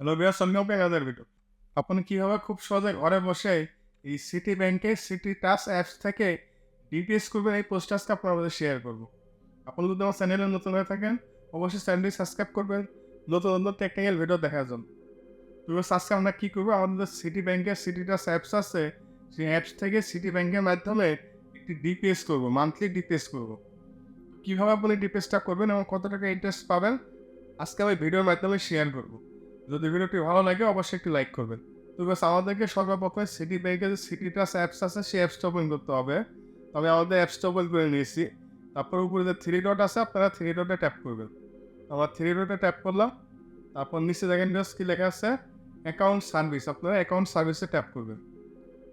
Hello বিয়ার সঙ্গে পেগাদের video. আপনি কীভাবে খুব সহজে ঘরে বসে এই সিটি ব্যাংকে সিটি টাচ অ্যাপস থেকে ডিপিএস করবেন, এই পোস্টার্সটা আপনার মধ্যে শেয়ার করব। আপনি যদি আমার চ্যানেলে নতুন হয়ে থাকেন, অবশ্যই চ্যানেলটি সাবস্ক্রাইব করবেন। নতুন নতুন টেকনিক্যাল ভিডিও দেখার জন্য। তো আজকে আমরা কী করব? আমাদের সিটি ব্যাংকের সিটি টাচ অ্যাপস আছে। সেই অ্যাপস থেকে সিটি ব্যাংকের মাধ্যমে একটি ডিপিএস করব মান্থলি ডিপিএস করব। কীভাবে আপনি ডিপিএসটা করবেন এবং কত টাকা ইন্টারেস্ট পাবেন, আজকে আমি ভিডিওর মাধ্যমে শেয়ার করব। যদি ভিডিওটি ভালো লাগে, অবশ্যই একটি লাইক করবেন। তো বাস আমাদেরকে সর্বপ্রথমে সিটি ব্যাংকের যে সিটি টাচ অ্যাপস আছে, সেই অ্যাপসটা ওপেন করতে হবে। আমি আমাদের অ্যাপসটা ওপেন করে নিয়েছি। তারপর উপরে যে থ্রি ডট আছে, আপনারা থ্রি ডটে ট্যাপ করবেন। আমার থ্রি ডটে ট্যাপ করলাম। তারপর নিচে দেখেন কি লেখা আছে? অ্যাকাউন্ট সার্ভিস আপনারা অ্যাকাউন্ট সার্ভিসে ট্যাপ করবেন।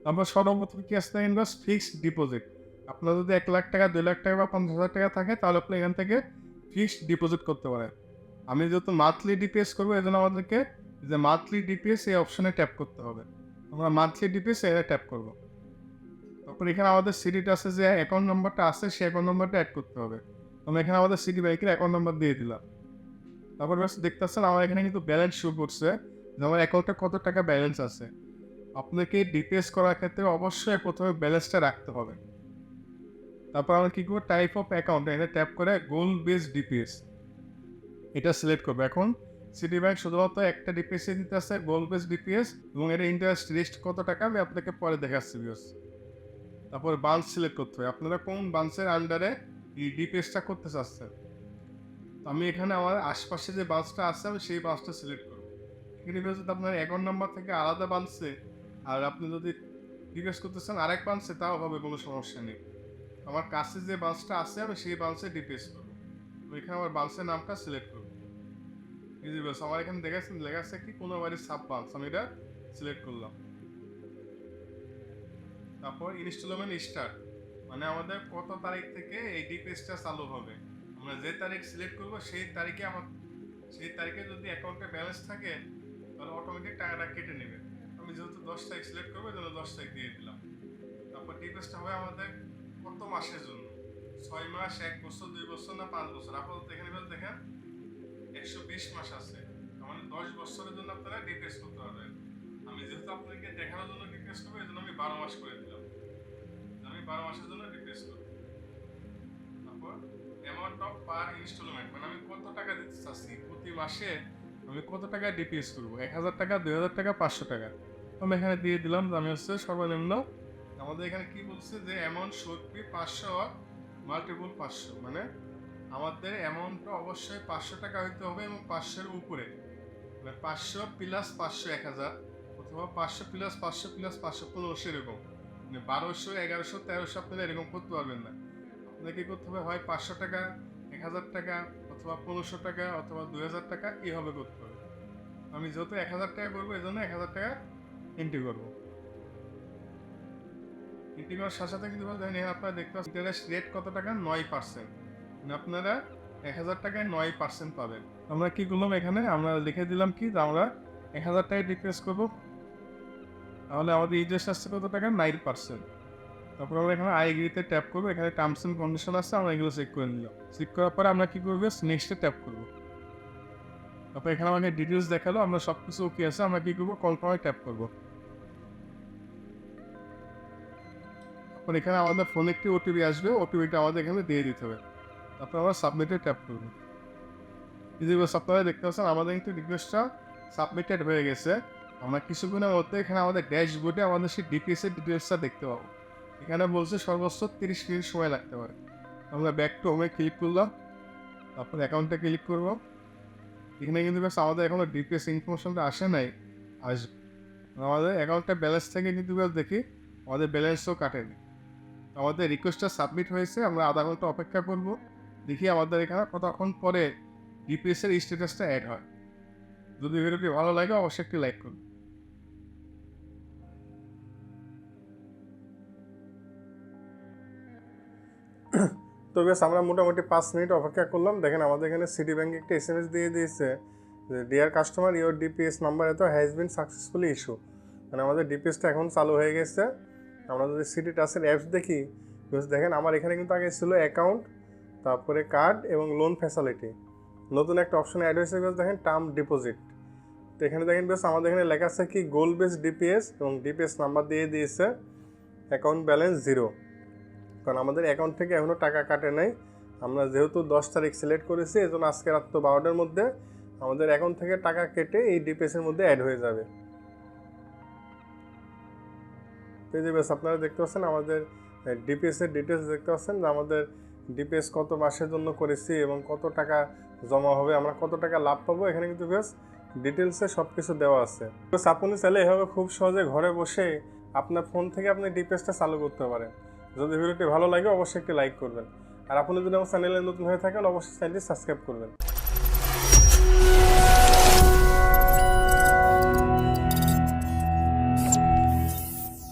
তারপর সর্বপ্রথম কি আসতে ইনভেস্ট ফিক্সড ডিপোজিট আপনার যদি এক লাখ টাকা, দুই লাখ টাকা বা পঞ্চাশ হাজার টাকা থাকে, তাহলে আপনি এখান থেকে ফিক্সড ডিপোজিট করতে পারেন। আমি যেহেতু মান্থলি ডিপিএস করব এই জন্য আমাদেরকে যে মান্থলি ডিপিএস এই অপশনে ট্যাপ করতে হবে। আমরা মান্থলি ডিপিএস এটা ট্যাপ করব। তারপর এখানে আমাদের সিডিটা আছে যে অ্যাকাউন্ট নাম্বারটা আছে, সেই অ্যাকাউন্ট নাম্বারটা অ্যাড করতে হবে। আমরা এখানে আমাদের সিডি ব্যাংকের অ্যাকাউন্ট নাম্বার দিয়ে দিলাম। তারপর ব্যাস দেখতে আমার এখানে কিন্তু ব্যালেন্স শো করছে যে আমার অ্যাকাউন্টে কত টাকা ব্যালেন্স আছে। আপনাকে ডিপিএস করার ক্ষেত্রে অবশ্যই প্রথমে ব্যালেন্সটা রাখতে হবে। তারপর আমরা কী করব? টাইপ অফ অ্যাকাউন্ট এখানে ট্যাপ করে গোল বেস ডিপিএস এটা সিলেক্ট করব। এখন সিটি ব্যাংক শুধুমাত্র একটা ডিপিএস দিতে আছে গোল্ড বেস ডিপিএস এবং এটা ইন্টারেস্ট রেস্ট কত টাকা আমি আপনাকে পরে দেখাচ্ছি বিয়স তারপর বান্স সিলেক্ট করতে হবে। আপনারা কোন বান্সের আন্ডারে এই ডিপিএসটা করতে চাচ্ছেন? তো আমি এখানে আমার আশপাশে যে বাসটা আছে, আমি সেই বাসটা সিলেক্ট করব। এখানে যদি আপনার অ্যাকাউন্ট নাম্বার থেকে আলাদা বানছে আর আপনি যদি ডিপিএস করতে চান, আরেক বানছে তাও হবে, কোনো সমস্যা নেই। আমার কাছে যে বাসটা আছে, আমি সেই বাসে ডিপিএস করব। এখানে আমার বাসের নামটা সিলেক্ট ইজি আমার এখানে দেখাচ্ছে লেখা আছে কি? কোনো বাড়ির সাব বাস আমি এটা সিলেক্ট করলাম। তারপর ইনস্টলমেন্ট স্টার্ট মানে আমাদের কত তারিখ থেকে এই ডিপিএসটা চালু হবে? আমরা যে তারিখ সিলেক্ট করব, সেই তারিখে আমার সেই তারিখে যদি অ্যাকাউন্টে ব্যালেন্স থাকে, তাহলে অটোমেটিক টাকাটা কেটে নেবে। আমি যেহেতু দশ তারিখ সিলেক্ট করব জন্য দশ তারিখ দিয়ে দিলাম। তারপর ডিপিএসটা হবে আমাদের কত মাসের জন্য? ছয় মাস, এক বছর, দুই বছর না পাঁচ বছর? আপাতত এখানে দেখেন একশো বিশ মাস আছে। মানে দশ বছরের জন্য আপনারা ডিপিএস করতে পারবেন। আমি যেহেতু আপনাকে দেখানোর জন্য ডিপিএস করব এই জন্য আমি বারো মাস করে দিলাম। আমি বারো মাসের জন্য ডিপিএস করব। তারপর অ্যামাউন্ট অফ পার ইনস্টলমেন্ট মানে আমি কত টাকা দিতে চাচ্ছি প্রতি মাসে, আমি কত টাকা ডিপিএস করব? এক হাজার টাকা, দুই হাজার টাকা, পাঁচশো টাকা। আমি এখানে দিয়ে দিলাম, আমি হচ্ছে সর্বনিম্ন। আমাদের এখানে কি বলছে যে অ্যামাউন্ট বি পাঁচশো মাল্টিপুল পাঁচশো মানে আমাদের অ্যামাউন্টটা অবশ্যই পাঁচশো টাকা হইতে হবে এবং পাঁচশোর উপরে। মানে পাঁচশো প্লাস পাঁচশো এক হাজার অথবা পাঁচশো প্লাস পাঁচশো প্লাস পাঁচশো পনেরোশো এরকম। মানে বারোশো, এগারোশো, তেরোশো আপনারা এরকম করতে পারবেন না। আপনাকে কি করতে হবে? হয় পাঁচশো টাকা, এক হাজার টাকা অথবা পনেরোশো টাকা অথবা দুই হাজার টাকা এইভাবে করতে হবে। আমি যেহেতু এক হাজার টাকা করব এই জন্য এক হাজার টাকা এন্ট্রি করব। এন্ট্রি করার সাথে সাথে কিন্তু আপনারা দেখতে পাচ্ছেন ইন্টারেস্ট রেট কত টাকা? নয় পার্সেন্ট আপনারা এক হাজার টাকায় নয় পার্সেন্ট পাবেন। আমরা কি করলাম এখানে? আমরা লিখে দিলাম কি? আমরা এক হাজার টাকায় রিকোয়েস্ট করব। তাহলে আমাদের ইন্টারেস্ট আসছে কত টাকা? নাইন পার্সেন্ট তারপর আমরা এখানে আইগ্রিতে ট্যাপ করব। এখানে টার্মস অ্যান্ড কন্ডিশন আছে, আমরা এগুলো চেক করে নিলাম। চেক করার পরে আমরা কি করব? নেক্সটে ট্যাপ করব। তারপর এখানে আমাকে ডিটেলস দেখাল, আমরা সব কিছু ওকে আছে, আমরা কি করব? কনফার্মে ট্যাপ করব। তারপর এখানে আমাদের ফোনে একটি ওটিপি আসবে। ওটিপিটা আমাদের এখানে দিয়ে দিতে হবে। তারপর আমরা সাবমিটে ট্যাপ করব ইজি বাস আপনারা দেখতে পাচ্ছেন, আমাদের কিন্তু রিকোয়েস্টটা সাবমিটেড হয়ে গেছে। আমরা কিছুক্ষণের মধ্যে এখানে আমাদের ড্যাশবোর্ডে আমাদের সেই ডিপিএস এর ডিটেলসটা দেখতে পাবো। এখানে বলছে সর্বোচ্চ তিরিশ মিনিট সময় লাগতে পারে। আমরা ব্যাক টু হোমে ক্লিক করলাম, তারপর অ্যাকাউন্টে ক্লিক করব। এখানে কিন্তু বেশ আমাদের এখনও ডিপিএস ইনফরমেশনটা আসে নাই, আসবে। আমাদের অ্যাকাউন্টটা ব্যালেন্স থেকে কিন্তু বেশ দেখি, আমাদের ব্যালেন্সও কাটেনি। আমাদের রিকোয়েস্টটা সাবমিট হয়েছে, আমরা আধা ঘণ্টা অপেক্ষা করব। দেখি আমাদের এখানে কতক্ষণ পরে ডিপিএস এর স্ট্যাটাসটা অ্যাড হয়। যদি ভিডিওটি ভালো লাগে, অবশ্যই একটি লাইক করুন। তো বেশ, আমরা মোটামুটি পাঁচ মিনিট অপেক্ষা করলাম। দেখেন, আমাদের এখানে সিটি ব্যাংক একটা এস এম এস দিয়ে দিয়েছে যে dear customer your DPS number এত হ্যাজ বিন সাকসেসফুলি ইস্যু মানে আমাদের ডিপিএসটা এখন চালু হয়ে গেছে। আমরা যদি সিটি টাসের অ্যাপস দেখি দেখেন, আমার এখানে কিন্তু আগে ছিল অ্যাকাউন্ট তারপরে কার্ড এবং লোন ফ্যাসিলিটি নতুন একটা অপশন অ্যাড হয়েছে বেশ দেখেন টার্ম ডিপোজিট তো এখানে দেখেন বেশ আমাদের এখানে লেখা আছে কি গোল বেস ডিপিএস এবং ডিপিএস নাম্বার দিয়ে দিয়েছে অ্যাকাউন্ট ব্যালেন্স জিরো কারণ আমাদের অ্যাকাউন্ট থেকে এখনও টাকা কাটে নাই। আমরা যেহেতু দশ তারিখ সিলেক্ট করেছি এই জন্য আজকে রাত বারোটার মধ্যে আমাদের অ্যাকাউন্ট থেকে টাকা কেটে এই ডিপিএসের মধ্যে অ্যাড হয়ে যাবে। যে বেশ, আপনারা দেখতে পাচ্ছেন আমাদের ডিপিএসের ডিটেলস দেখতে পাচ্ছেন যে আমাদের ডিপিএস কত মাসের জন্য করেছি এবং কত টাকা জমা হবে, আমরা কত টাকা লাভ পাবো, এখানে কিন্তু বেশ ডিটেলসে সব কিছু দেওয়া আছে। তো আপনি চাইলে এভাবে খুব সহজে ঘরে বসে আপনার ফোন থেকে আপনি ডিপেসটা চালু করতে পারেন। যদি ভিডিওটি ভালো লাগে, অবশ্যই একটি লাইক করবেন। আর আপনি যদি আমার চ্যানেলে নতুন হয়ে থাকেন, অবশ্যই চ্যানেলটি সাবস্ক্রাইব করবেন।